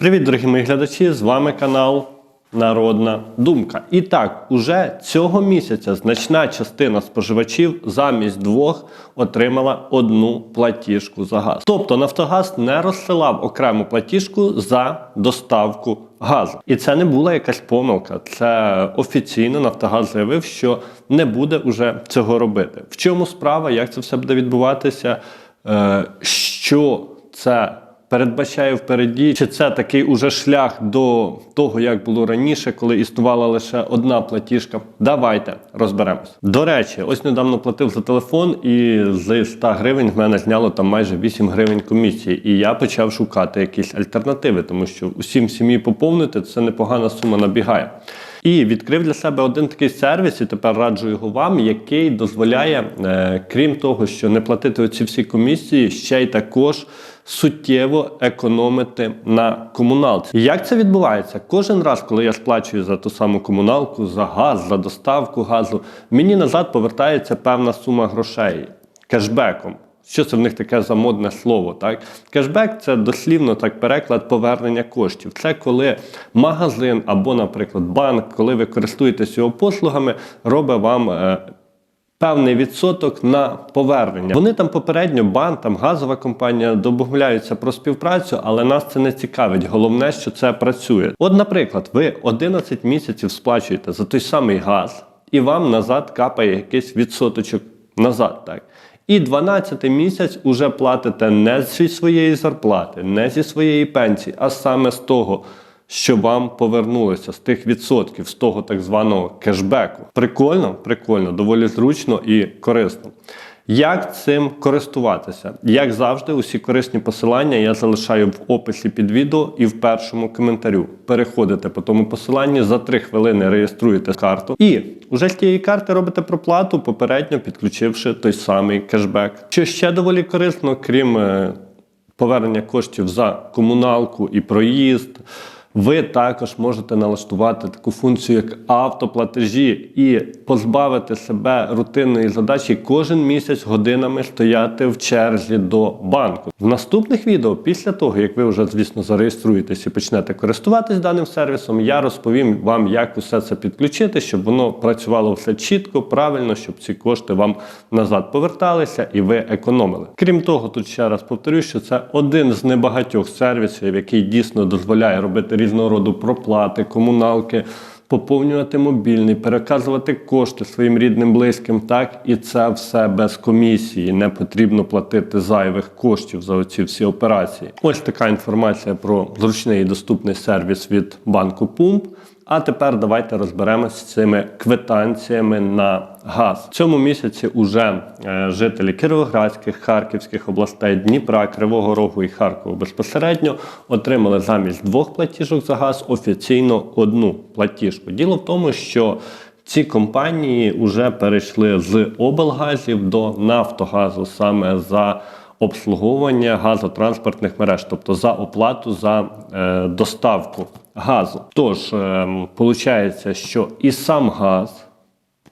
Привіт, дорогі мої глядачі! З вами канал Народна Думка. І так, уже цього місяця значна частина споживачів замість двох отримала одну платіжку за газ. Тобто Нафтогаз не розсилав окрему платіжку за доставку газу. І це не була якась помилка. Це офіційно Нафтогаз заявив, що не буде уже цього робити. В чому справа? Як це все буде відбуватися? Е, що це? Передбачає впереді, чи це такий уже шлях до того, як було раніше, коли існувала лише одна платіжка. Давайте розберемось. До речі, ось недавно платив за телефон, і з 100 гривень в мене зняло там майже 8 гривень комісії. І я почав шукати якісь альтернативи, тому що усім сім'ї поповнити це непогана сума набігає. І відкрив для себе один такий сервіс, і тепер раджу його вам, який дозволяє, е, крім того, що не платити оці всі комісії, ще й також суттєво економити на комуналці. Як це відбувається? Кожен раз, коли я сплачую за ту саму комуналку, за газ, за доставку газу, мені назад повертається певна сума грошей кешбеком. Що це в них таке за модне слово? Так? Кешбек це дослівно так переклад повернення коштів. Це коли магазин або, наприклад, банк, коли ви користуєтесь його послугами, робить вам. Певний відсоток на повернення. Вони там попередньо банк, там газова компанія домовляються про співпрацю, але нас це не цікавить. Головне, що це працює. От, наприклад, ви 11 місяців сплачуєте за той самий газ, і вам назад капає якийсь відсоточок назад. так. І 12 місяць уже платите не зі своєї зарплати, не зі своєї пенсії, а саме з того, що вам повернулося, з тих відсотків, з того так званого кешбеку. Прикольно, прикольно, доволі зручно і корисно. Як цим користуватися? Як завжди, усі корисні посилання я залишаю в описі під відео і в першому коментарю. Переходите по тому посиланні, за 3 хвилини реєструєте карту і вже з тієї карти робите проплату, попередньо підключивши той самий кешбек. Що ще доволі корисно, крім е, повернення коштів за комуналку і проїзд. Ви також можете налаштувати таку функцію, як автоплатежі, і позбавити себе рутинної задачі кожен місяць годинами стояти в черзі до банку. В наступних відео, після того як ви вже, звісно, зареєструєтесь і почнете користуватись даним сервісом, я розповім вам, як усе це підключити, щоб воно працювало все чітко, правильно, щоб ці кошти вам назад поверталися і ви економили. Крім того, тут ще раз повторюю, що це один з небагатьох сервісів, який дійсно дозволяє робити різного роду проплати, комуналки. Поповнювати мобільний, переказувати кошти своїм рідним близьким, так і це все без комісії. Не потрібно платити зайвих коштів за оці всі операції. Ось така інформація про зручний і доступний сервіс від банку Пумп. А тепер давайте розберемося з цими квитанціями на газ. В цьому місяці уже е, жителі Кіровоградських, Харківських областей, Дніпра, Кривого Рогу і Харкова безпосередньо отримали замість двох платіжок за газ офіційно одну платіжку. Діло в тому, що ці компанії вже перейшли з облгазів до Нафтогазу саме за обслуговування газотранспортних мереж, тобто за оплату за е, доставку газу. Тож, виходить, що і сам газ,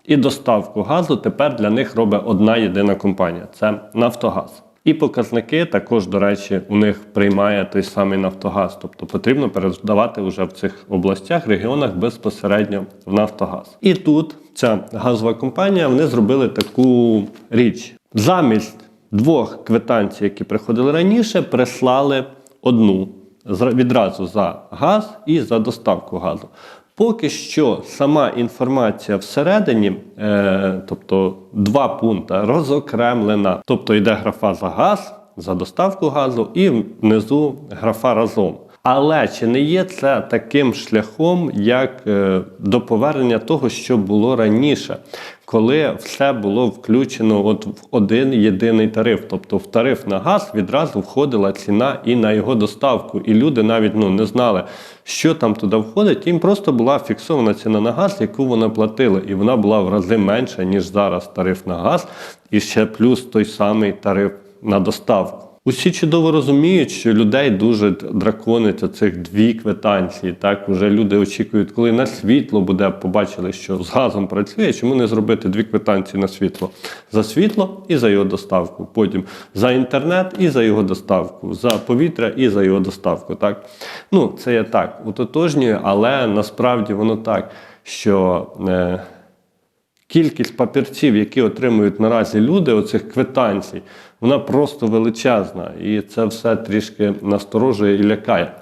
і доставку газу тепер для них робить одна єдина компанія це Нафтогаз. І показники також, до речі, у них приймає той самий Нафтогаз. Тобто потрібно передавати вже в цих областях, регіонах безпосередньо в Нафтогаз. І тут ця газова компанія вони зробили таку річ. Замість двох квитанцій, які приходили раніше, прислали одну відразу за газ і за доставку газу. Поки що сама інформація всередині, е, тобто два пункти, розокремлена. Тобто йде графа за газ, за доставку газу, і внизу графа разом. Але чи не є це таким шляхом, як е, до повернення того, що було раніше, коли все було включено от в один єдиний тариф? Тобто в тариф на газ відразу входила ціна і на його доставку, і люди навіть ну не знали, що там туди входить. Їм просто була фіксована ціна на газ, яку вони платили, і вона була в рази менша ніж зараз тариф на газ, і ще плюс той самий тариф на доставку. Усі чудово розуміють, що людей дуже драконить оцих дві квитанції. Так, уже люди очікують, коли на світло буде, побачили, що з газом працює. Чому не зробити дві квитанції на світло? За світло і за його доставку. Потім за інтернет і за його доставку, за повітря і за його доставку. Так, ну це я так утотожнюю, але насправді воно так, що. Е, Кількість папірців, які отримують наразі люди, оцих квитанцій, вона просто величезна. І це все трішки насторожує і лякає.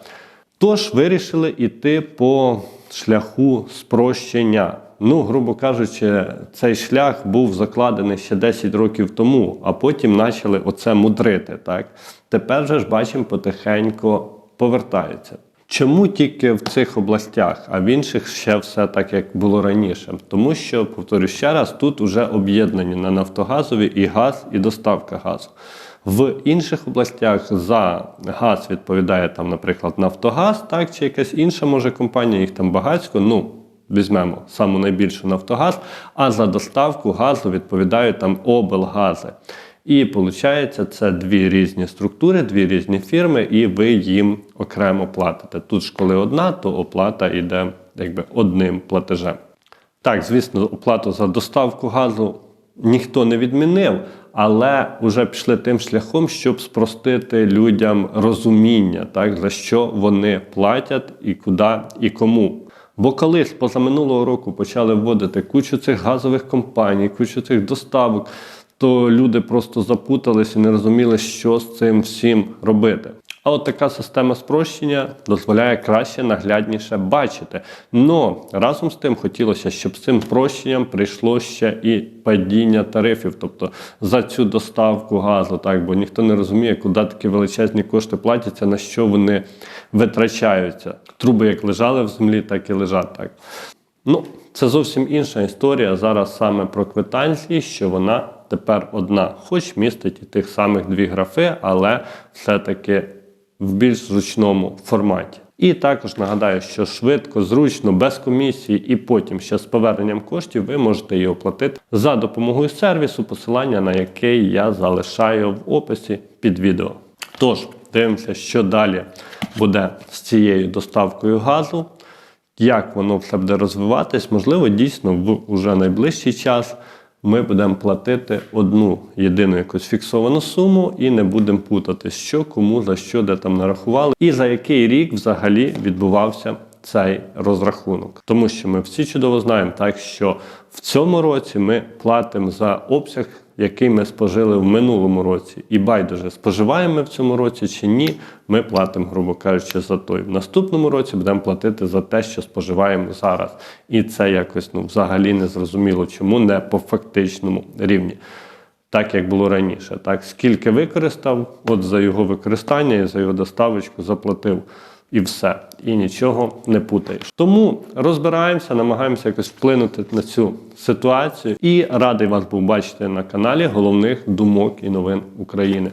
Тож вирішили йти по шляху спрощення. Ну, грубо кажучи, цей шлях був закладений ще 10 років тому, а потім почали оце мудрити. Так? Тепер же ж бачимо, потихеньку повертається. Чому тільки в цих областях, а в інших ще все так, як було раніше? Тому що, повторю ще раз, тут вже об'єднані на Нафтогазові і газ, і доставка газу. В інших областях за газ відповідає там, наприклад, Нафтогаз, так, чи якась інша може компанія, їх там багатько. Ну, візьмемо саму найбільшу Нафтогаз, а за доставку газу відповідають там облгази. І виходить, це дві різні структури, дві різні фірми, і ви їм окремо платите. Тут ж коли одна, то оплата йде якби одним платежем. Так, звісно, оплату за доставку газу ніхто не відмінив, але вже пішли тим шляхом, щоб спростити людям розуміння, так, за що вони платять і куди і кому. Бо колись позаминулого року почали вводити кучу цих газових компаній, кучу цих доставок, то люди просто запутались і не розуміли, що з цим всім робити. А от така система спрощення дозволяє краще, наглядніше бачити. Но разом з тим хотілося, щоб з цим спрощенням прийшло ще і падіння тарифів, тобто за цю доставку газу, так бо ніхто не розуміє, куди такі величезні кошти платяться, на що вони витрачаються. Труби як лежали в землі, так і лежать так. Ну, це зовсім інша історія зараз саме про квитанції, що вона тепер одна, хоч містить і тих самих дві графи, але все-таки в більш зручному форматі. І також нагадаю, що швидко, зручно, без комісії, і потім ще з поверненням коштів ви можете її оплатити за допомогою сервісу, посилання на який я залишаю в описі під відео. Тож, дивимося, що далі буде з цією доставкою газу як воно все буде розвиватись, можливо, дійсно в уже найближчий час ми будемо платити одну єдину якусь фіксовану суму і не будемо путати, що кому за що де там нарахували, і за який рік взагалі відбувався цей розрахунок. Тому що ми всі чудово знаємо, так що в цьому році ми платимо за обсяг. Який ми спожили в минулому році, і байдуже споживаємо ми в цьому році чи ні, ми платимо, грубо кажучи, за той. В наступному році будемо платити за те, що споживаємо зараз. І це якось ну, взагалі не зрозуміло, чому не по фактичному рівні. Так як було раніше. Так, Скільки використав, от за його використання і за його доставочку заплатив і все. І нічого не путаєш. Тому розбираємося, намагаємося якось вплинути на цю ситуацію. І радий вас був бачити на каналі головних думок і новин України.